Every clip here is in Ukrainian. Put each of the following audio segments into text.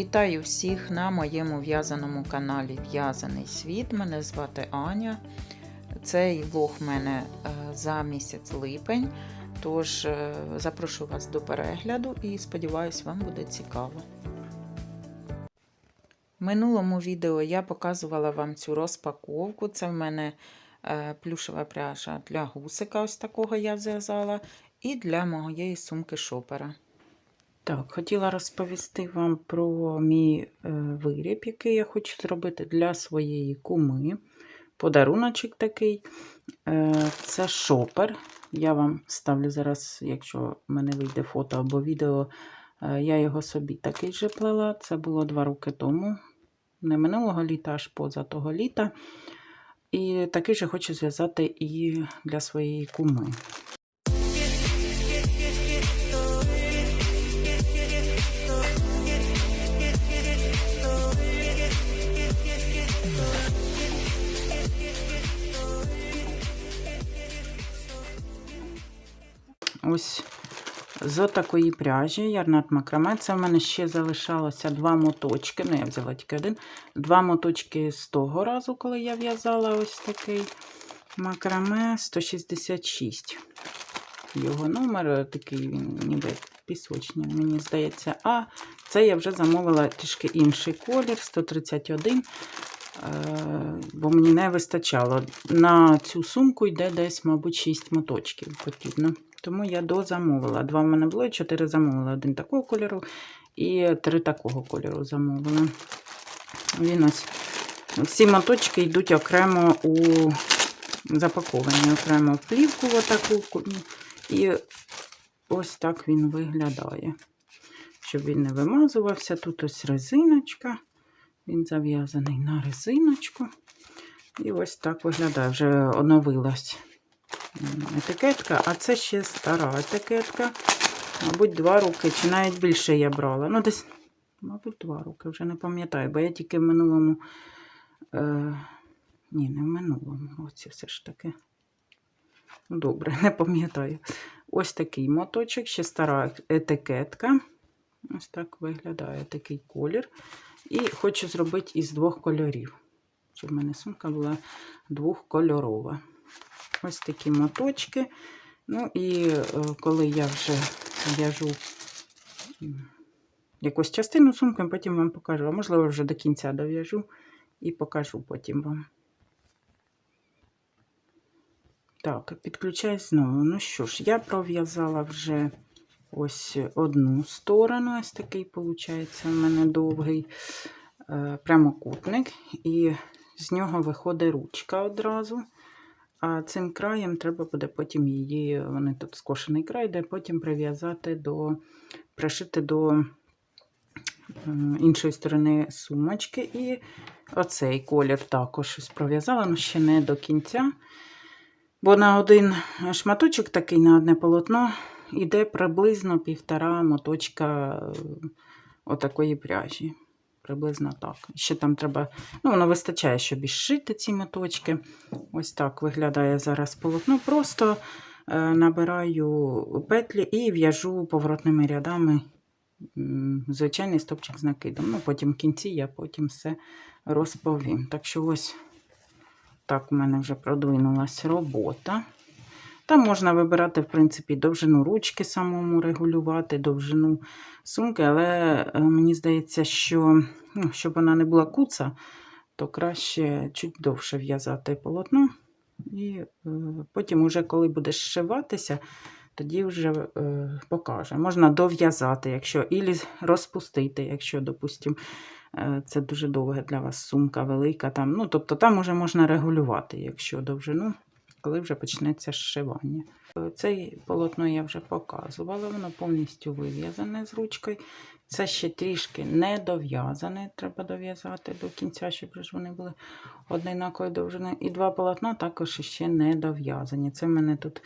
Вітаю всіх на моєму в'язаному каналі В'язаний світ. Мене звати Аня. Цей влог в мене е, за місяць липень. Тож е, запрошую вас до перегляду і сподіваюсь, вам буде цікаво. В минулому відео я показувала вам цю розпаковку. Це в мене е, плюшева пряжа для гусика, ось такого я зв'язала, і для моєї сумки шопера. Так, хотіла розповісти вам про мій е, виріб, який я хочу зробити для своєї куми. Подаруночок такий. Е, це шопер. Я вам ставлю зараз, якщо в мене вийде фото або відео, е, я його собі такий же плела. Це було два роки тому. Не минулого літа, аж поза того літа. І такий же хочу зв'язати і для своєї куми. Ось з такої пряжі ярнат макраме. Це в мене ще залишалося два моточки. Ну, я взяла тільки один. Два моточки з того разу, коли я в'язала ось такий макраме 166. Його номер такий він ніби пісочний, мені здається. А це я вже замовила трішки інший колір 131. Бо мені не вистачало. На цю сумку йде десь, мабуть, 6 моточків потрібно. Тому я дозамовила. Два в мене було, чотири замовила. Один такого кольору і три такого кольору замовила. Він ось. Всі моточки йдуть окремо у запаковані, окремо в плівку отаку. І ось так він виглядає. Щоб він не вимазувався. Тут ось резиночка. Він зав'язаний на резиночку. І ось так виглядає. Вже оновилась етикетка, а це ще стара етикетка. Мабуть, два роки, чи навіть більше я брала. Ну, десь, мабуть, два роки, вже не пам'ятаю, бо я тільки в минулому. Е, Ні, не в минулому році все ж таки. Добре, не пам'ятаю. Ось такий моточок, ще стара етикетка. Ось так виглядає такий колір. І хочу зробити із двох кольорів. Щоб в мене сумка була двохкольорова. Ось такі моточки. Ну і е, коли я вже в'яжу якусь частину сумки, потім вам покажу. А можливо, вже до кінця дов'яжу і покажу потім вам. Так, підключаюсь знову. Ну що ж, я пров'язала вже ось одну сторону. Ось такий, виходить, у мене довгий е, прямокутник, і з нього виходить ручка одразу. А цим краєм треба буде потім її, вони тут скошений край, де потім прив'язати до, пришити до іншої сторони сумочки. І оцей колір також пров'язала, але ще не до кінця. Бо на один шматочок такий, на одне полотно, йде приблизно півтора моточка е, отакої пряжі. Приблизно так. Ще там треба, ну, воно вистачає, щоб ішити ці моточки. Ось так виглядає зараз полотно. Просто е, набираю петлі і в'яжу поворотними рядами звичайний стопчик з накидом. Ну, Потім в кінці я потім все розповім. Так що, ось так у мене вже продвинулася робота. Там можна вибирати, в принципі, довжину ручки самому регулювати, довжину сумки, але е, мені здається, що ну, щоб вона не була куца, то краще чуть довше в'язати полотно. І е, потім, уже, коли будеш зшиватися, тоді вже е, покаже. Можна дов'язати, якщо, і розпустити, якщо, допустимо, е, це дуже довга для вас сумка велика. Там, ну, Тобто там вже можна регулювати, якщо довжину коли вже почнеться зшивання. Цей полотно я вже показувала, воно повністю вив'язане з ручкою. Це ще трішки не дов'язане, треба дов'язати до кінця, щоб вони були однакової довжини. І два полотна також ще не дов'язані. Це в мене тут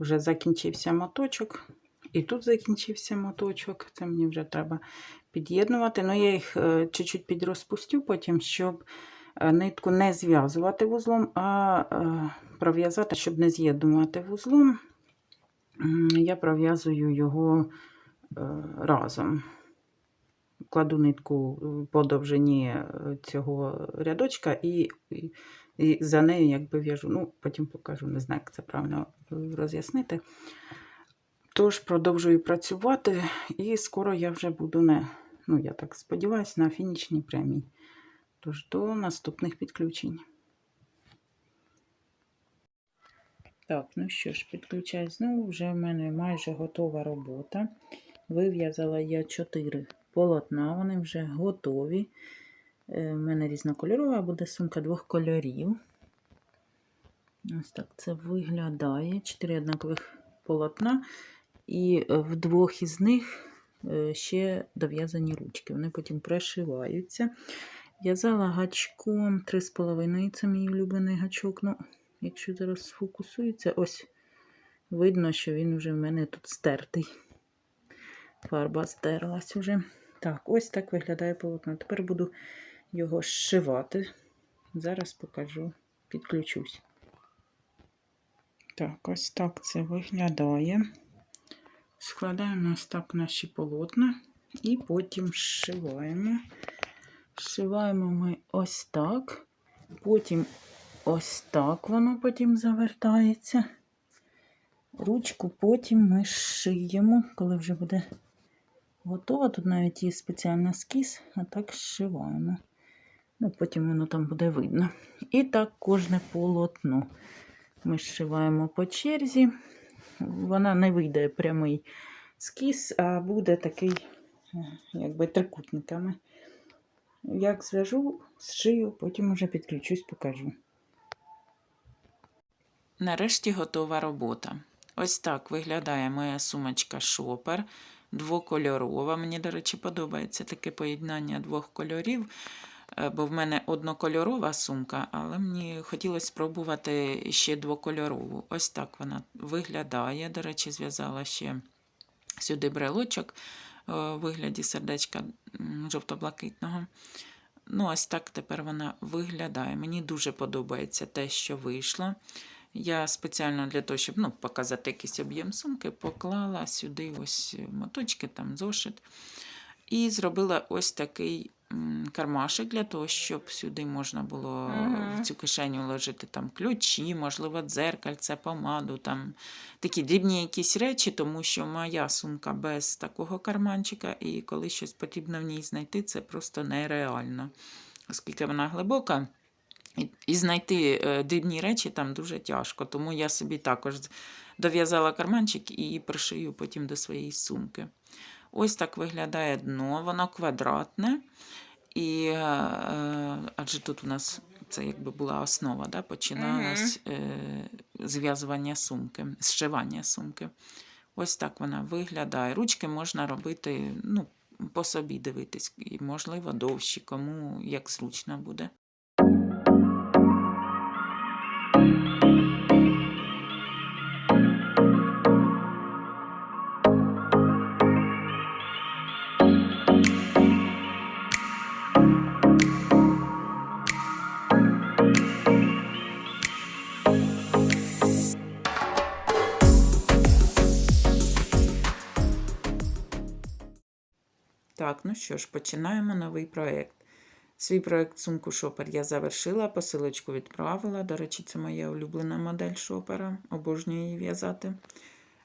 вже закінчився моточок. І тут закінчився моточок, це мені вже треба під'єднувати. Ну, я їх е, чуть-чуть підрозпустю потім, щоб нитку не зв'язувати вузлом, а е, пров'язати, щоб не з'єднувати вузлом, я пров'язую його е, разом. кладу нитку е, по довжині е, цього рядочка і, і, за нею якби в'яжу. Ну, потім покажу, не знаю, як це правильно е, роз'яснити. Тож продовжую працювати, і скоро я вже буду не, ну я так сподіваюся, на фінішній премії. Тож до наступних підключень. Так, ну що ж, підключаю знову. Вже в мене майже готова робота. Вив'язала я 4 полотна, вони вже готові. Е, У мене різнокольорова буде сумка двох кольорів. Ось так це виглядає. 4 однакових полотна. І е, в двох із них е, ще дов'язані ручки. Вони потім пришиваються. В'язала гачком 3,5, це мій улюблений гачок. Ну, якщо зараз сфокусується, ось видно, що він вже в мене тут стертий. Фарба стерлась уже. Так, ось так виглядає полотно. Тепер буду його зшивати. Зараз покажу, підключусь. Так, ось так це виглядає. Складаємо ось так наші полотна і потім зшиваємо. Зшиваємо ми ось так, потім ось так воно потім завертається. Ручку потім ми шиємо, коли вже буде готово. Тут навіть є спеціальний скіз, а так зшиваємо. Ну, потім воно там буде видно. І так кожне полотно ми зшиваємо по черзі. Вона не вийде прямий скіз, а буде такий, е, якби трикутниками. Як зв'яжу, зшию, потім вже підключусь, покажу. Нарешті готова робота. Ось так виглядає моя сумочка шопер. Двокольорова. Мені, до речі, подобається таке поєднання двох кольорів, е, бо в мене однокольорова сумка, але мені хотілося спробувати ще двокольорову. Ось так вона виглядає. До речі, зв'язала ще сюди брелочок е, у вигляді сердечка жовто-блакитного. Ну, ось так тепер вона виглядає. Мені дуже подобається те, що вийшло. Я спеціально для того, щоб ну, показати якийсь об'єм сумки, поклала сюди ось моточки, там зошит. І зробила ось такий кармашик для того, щоб сюди можна було в цю кишеню вложити там ключі, можливо, дзеркальце, помаду, там такі дрібні якісь речі, тому що моя сумка без такого карманчика, і коли щось потрібно в ній знайти, це просто нереально, оскільки вона глибока. І, і знайти е, дрібні речі там дуже тяжко. Тому я собі також дов'язала карманчик і пришию потім до своєї сумки. Ось так виглядає дно, воно квадратне. І, е, е, адже тут у нас це якби була основа, да? починалось е, зв'язування сумки, зшивання сумки. Ось так вона виглядає. Ручки можна робити ну, по собі дивитись, і, можливо, довші, кому як зручно буде. Так, ну що ж, починаємо новий проєкт. Свій проєкт сумку шопер я завершила, посилочку відправила. До речі, це моя улюблена модель шопера, обожнюю її в'язати.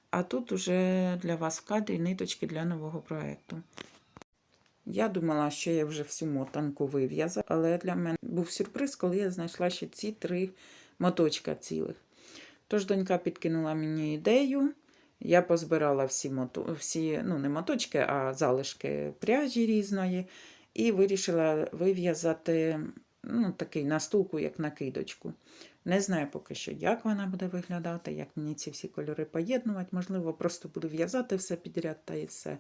А тут уже для вас в кадрі ниточки для нового проєкту. Я думала, що я вже всю мотанку вив'язала, але для мене був сюрприз, коли я знайшла ще ці три моточка цілих. Тож донька підкинула мені ідею. Я позбирала всі, мото... всі ну не моточки, а залишки пряжі різної, і вирішила вив'язати ну, такий настулку, як накидочку. Не знаю поки що, як вона буде виглядати, як мені ці всі кольори поєднувати. Можливо, просто буду в'язати все підряд та і все.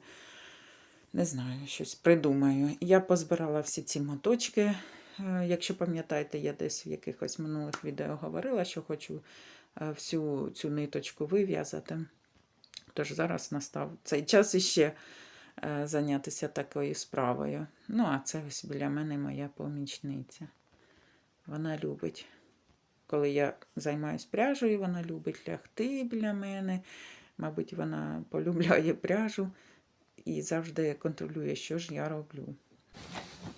Не знаю, щось придумаю. Я позбирала всі ці моточки. Е, Якщо пам'ятаєте, я десь в якихось минулих відео говорила, що хочу е, всю цю ниточку вив'язати. Тож зараз настав цей час іще е, зайнятися такою справою. Ну, а це ось біля мене моя помічниця. Вона любить, коли я займаюсь пряжею, вона любить лягти біля мене. Мабуть, вона полюбляє пряжу. і завжди контролює, що ж я роблю.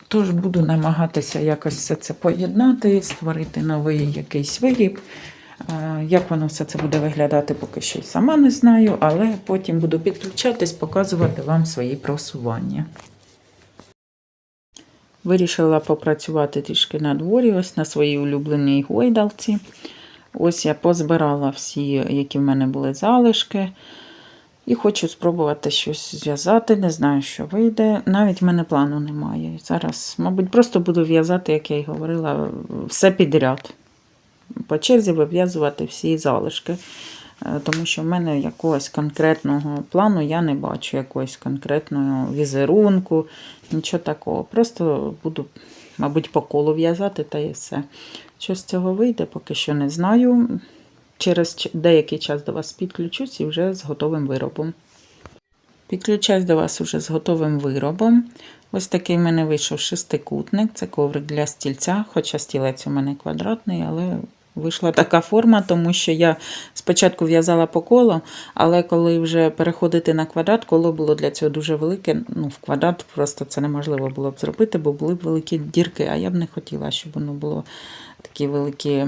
Тож буду намагатися якось все це поєднати, створити новий якийсь виріб. Е, Як воно все це буде виглядати, поки що й сама не знаю, але потім буду підключатись, показувати вам свої просування. Вирішила попрацювати трішки на дворі, ось на своїй улюбленій гойдалці. Ось я позбирала всі, які в мене були залишки. І хочу спробувати щось зв'язати. Не знаю, що вийде. Навіть в мене плану немає. Зараз, мабуть, просто буду в'язати, як я й говорила, все підряд. По черзі вив'язувати всі залишки. Е, Тому що в мене якогось конкретного плану я не бачу, якогось конкретного візерунку, нічого такого. Просто буду, мабуть, по колу в'язати та і все. Що з цього вийде, поки що не знаю. Через деякий час до вас підключусь і вже з готовим виробом. Підключаюсь до вас уже з готовим виробом. Ось такий в мене вийшов шестикутник. Це коврик для стільця, хоча стілець у мене квадратний, але вийшла така форма, тому що я спочатку в'язала по колу, але коли вже переходити на квадрат, коло було для цього дуже велике. Ну, в квадрат просто це неможливо було б зробити, бо були б великі дірки, а я б не хотіла, щоб воно було такі великі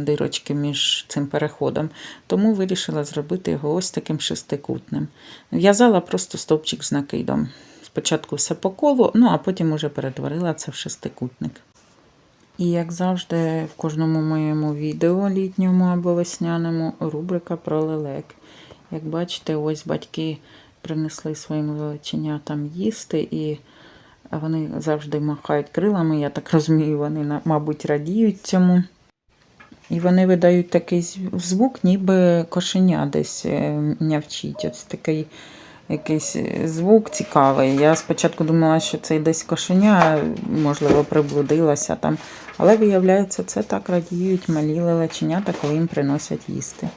дирочки між цим переходом. Тому вирішила зробити його ось таким шестикутним. В'язала просто стовпчик з накидом. Спочатку все по колу, ну а потім уже перетворила це в шестикутник. І як завжди, в кожному моєму відео літньому або весняному рубрика про лелек. Як бачите, ось батьки принесли своїм величенятам їсти, і вони завжди махають крилами. Я так розумію, вони, мабуть, радіють цьому. І вони видають такий звук, ніби кошеня десь е, нявчить. Ось такий якийсь е, звук цікавий. Я спочатку думала, що це десь кошеня, можливо, приблудилася там. Але виявляється, це так радіють малі лелеченята, коли їм приносять їсти.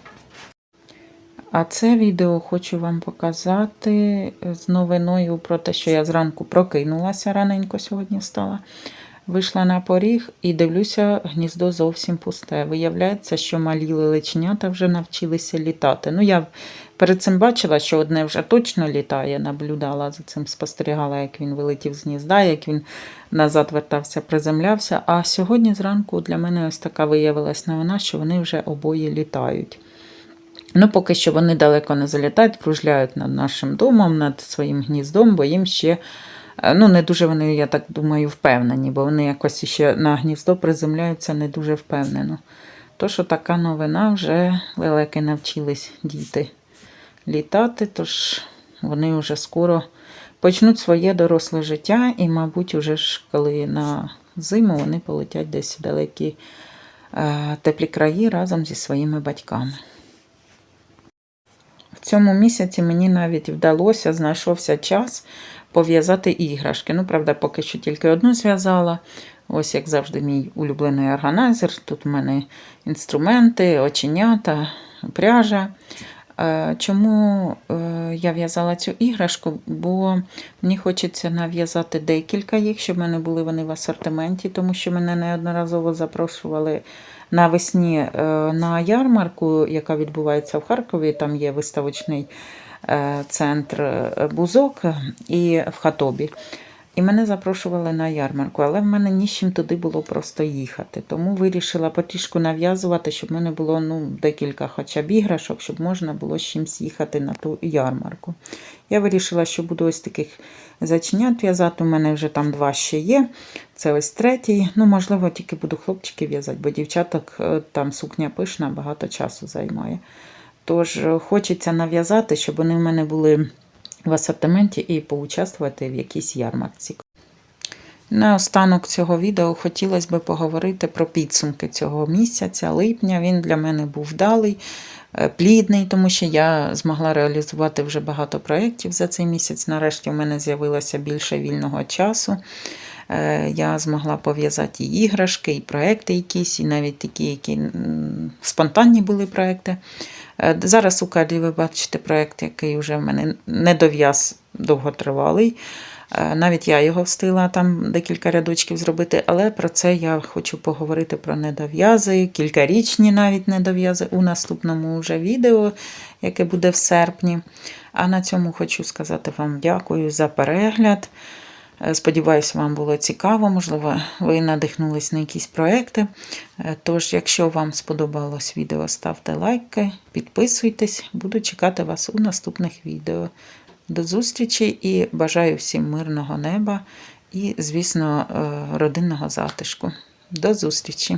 А це відео хочу вам показати з новиною про те, що я зранку прокинулася, раненько сьогодні встала. Вийшла на поріг і дивлюся, гніздо зовсім пусте. Виявляється, що малі лелеченята вже навчилися літати. Ну, я перед цим бачила, що одне вже точно літає, наблюдала за цим, спостерігала, як він вилетів з гнізда, як він назад вертався, приземлявся. А сьогодні зранку для мене ось така виявилась новина, що вони вже обоє літають. Ну, поки що вони далеко не залітають, кружляють над нашим домом, над своїм гніздом, бо їм ще. Е, Ну, не дуже вони, я так думаю, впевнені, бо вони якось ще на гніздо приземляються не дуже впевнено. То, що така новина, вже лелеки навчились діти літати, тож вони вже скоро почнуть своє доросле життя, і, мабуть, уже ж коли на зиму вони полетять десь в далекі е, теплі краї разом зі своїми батьками. В цьому місяці мені навіть вдалося, знайшовся час пов'язати іграшки. Ну, правда, поки що тільки одну зв'язала. Ось, як завжди, мій улюблений органайзер. Тут у мене інструменти, оченята, пряжа. Е, Чому е, я в'язала цю іграшку? Бо мені хочеться нав'язати декілька їх, щоб в мене були вони в асортименті, тому що мене неодноразово запрошували навесні е, на ярмарку, яка відбувається в Харкові. Там є виставочний центр е, Бузок і в Хатобі. І мене запрошували на ярмарку, але в мене ні з чим туди було просто їхати. Тому вирішила потрішку нав'язувати, щоб в мене було ну, декілька хоча б іграшок, щоб можна було з чимось їхати на ту ярмарку. Я вирішила, що буду ось таких заченят в'язати. У мене вже там два ще є. Це ось третій. Ну, можливо, тільки буду хлопчики в'язати, бо дівчаток е, там сукня пишна, багато часу займає. Тож е, хочеться нав'язати, щоб вони в мене були в асортименті і поучаствувати в якійсь ярмарці. На останок цього відео хотілося б поговорити про підсумки цього місяця, липня. Він для мене був вдалий, е, плідний, тому що я змогла реалізувати вже багато проєктів за цей місяць. Нарешті в мене з'явилося більше вільного часу. Е, Я змогла пов'язати і іграшки, і проекти якісь, і навіть такі, які спонтанні були проекти. Е, Зараз у кадрі ви бачите проєкт, який вже в мене недов'яз довготривалий. Е, Навіть я його встигла там декілька рядочків зробити, але про це я хочу поговорити про недов'язи, кількарічні навіть недов'язи у наступному вже відео, яке буде в серпні. А на цьому хочу сказати вам дякую за перегляд. Е, Сподіваюся, вам було цікаво, можливо, ви надихнулись на якісь проекти. Е, Тож, якщо вам сподобалось відео, ставте лайки, підписуйтесь, буду чекати вас у наступних відео. До зустрічі і бажаю всім мирного неба і, звісно, е, родинного затишку. До зустрічі!